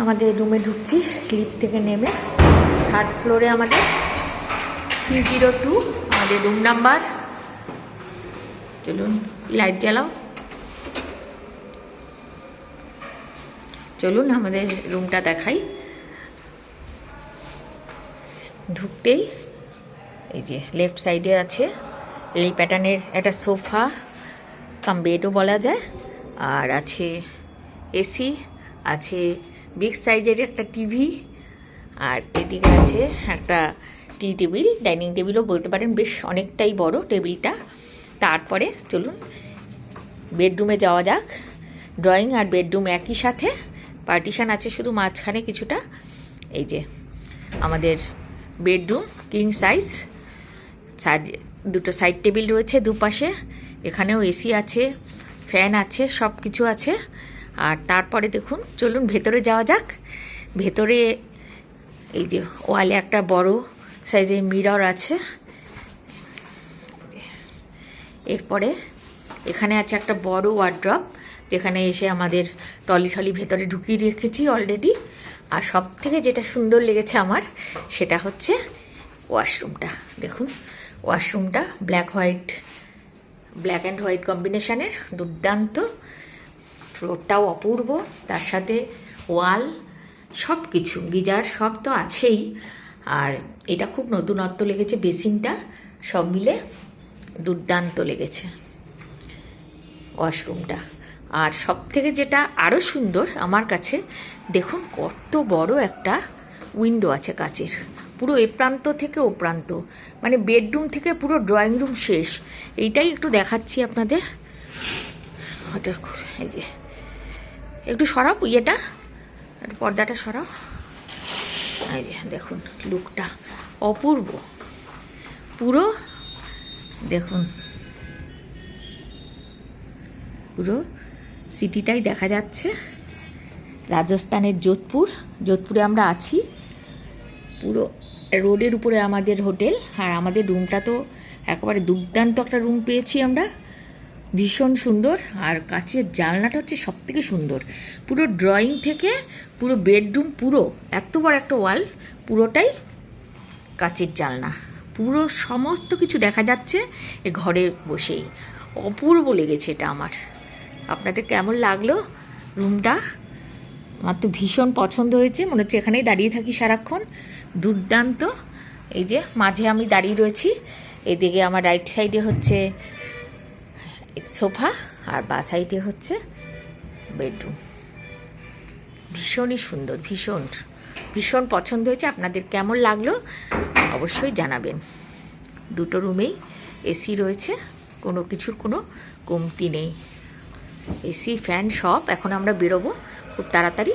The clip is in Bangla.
আমাদের রুমে ঢুকছি লিফট থেকে নেমে। থার্ড ফ্লোরে আমাদের থ্রি জিরো টু আমাদের রুম নাম্বার চলুন লাইট জ্বালাও। চলুন, আমাদের রুমটা দেখাই। ঢুকতেই এই যে লেফট সাইডে আছে, এই প্যাটার্নের একটা সোফা কাম বেডও বলা যায়। আর আছে এসি আছে বিগ সাইজের একটা টিভি, আর এদিকে আছে একটা টি টেবিল, ডাইনিং টেবিলও বলতে পারেন বেশ অনেকটাই বড় টেবিলটা। তারপরে চলুন, বেডরুমে যাওয়া যাক। ড্রয়িং আর বেডরুম একই সাথে, পার্টিশন আছে শুধু মাঝখানে কিছুটা। এই যে, আমাদের বেডরুম কিং সাইজ, দুটো সাইড টেবিল রয়েছে দুপাশে। এখানেও এসি আছে, ফ্যান আছে সব কিছু আছে। আর তারপরে দেখুন, চলুন ভেতরে যাওয়া যাক। ভেতরে এই যে ওয়ালে একটা বড় সাইজের মিরর আছে। এরপরে এখানে আছে একটা বড় ওয়ার্ড্রপ যেখানে এসে আমাদের টলি টলি ভেতরে ঢুকিয়ে রেখেছি অলরেডি আর সব থেকে যেটা সুন্দর লেগেছে আমার, সেটা হচ্ছে ওয়াশরুমটা দেখুন ওয়াশরুমটা black white black and white কম্বিনেশানের দুর্দান্ত ফ্লোরটাও অপূর্ব, তার সাথে ওয়াল সব কিছু গিজার সব তো আছেই। আর এটা খুব নতুনত্ব লেগেছে বেসিনটা, সব মিলে দুর্দান্ত লেগেছে ওয়াশরুমটা। আর সব থেকে যেটা আরও সুন্দর আমার কাছে, দেখুন কত বড় একটা উইন্ডো আছে কাচের। পুরো এ প্রান্ত থেকে ও প্রান্ত মানে বেডরুম থেকে পুরো ড্রয়িং রুম শেষ। এইটাই একটু দেখাচ্ছি আপনাদের। ওটা করে- এই যে। একটু সরাও ইয়েটা, একটু পর্দাটা সরাও। এই যে, দেখুন, লুকটা অপূর্ব। পুরো, দেখুন, পুরো সিটিটাই দেখা যাচ্ছে। রাজস্থানের যোধপুর, যোধপুরে আমরা আছি। পুরো রোডের উপরে আমাদের হোটেল, আর আমাদের রুমটা তো একেবারে দুর্দান্ত একটা রুম পেয়েছি আমরা। ভীষণ সুন্দর, আর কাছের জানলাটা হচ্ছে সব থেকে সুন্দর। পুরো ড্রয়িং থেকে পুরো বেডরুম পুরো, এত বড় একটা ওয়াল পুরোটাই কাচের জানলা। পুরো সমস্ত কিছু দেখা যাচ্ছে এ ঘরে বসেই। অপূর্ব লেগেছে এটা আমার। আপনাদের কেমন লাগল রুমটা আমার তো ভীষণ পছন্দ হয়েছে। মনে হচ্ছে এখানেই দাঁড়িয়ে থাকি সারাক্ষণ। দুর্দান্ত। এই যে, মাঝে আমি দাঁড়িয়ে রয়েছি। এদিকে আমার রাইট সাইডে হচ্ছে সোফা আর বা সাইডে হচ্ছে বেডরুম। ভীষণই সুন্দর, ভীষণ ভীষণ পছন্দ হয়েছে। আপনাদের কেমন লাগল অবশ্যই জানাবেন। দুটো রুমেই এসি রয়েছে, কোনো কিছুর কোনো কমতি নেই। এসি, ফ্যান সব, এখন আমরা বেরোবো। খুব তাড়াতাড়ি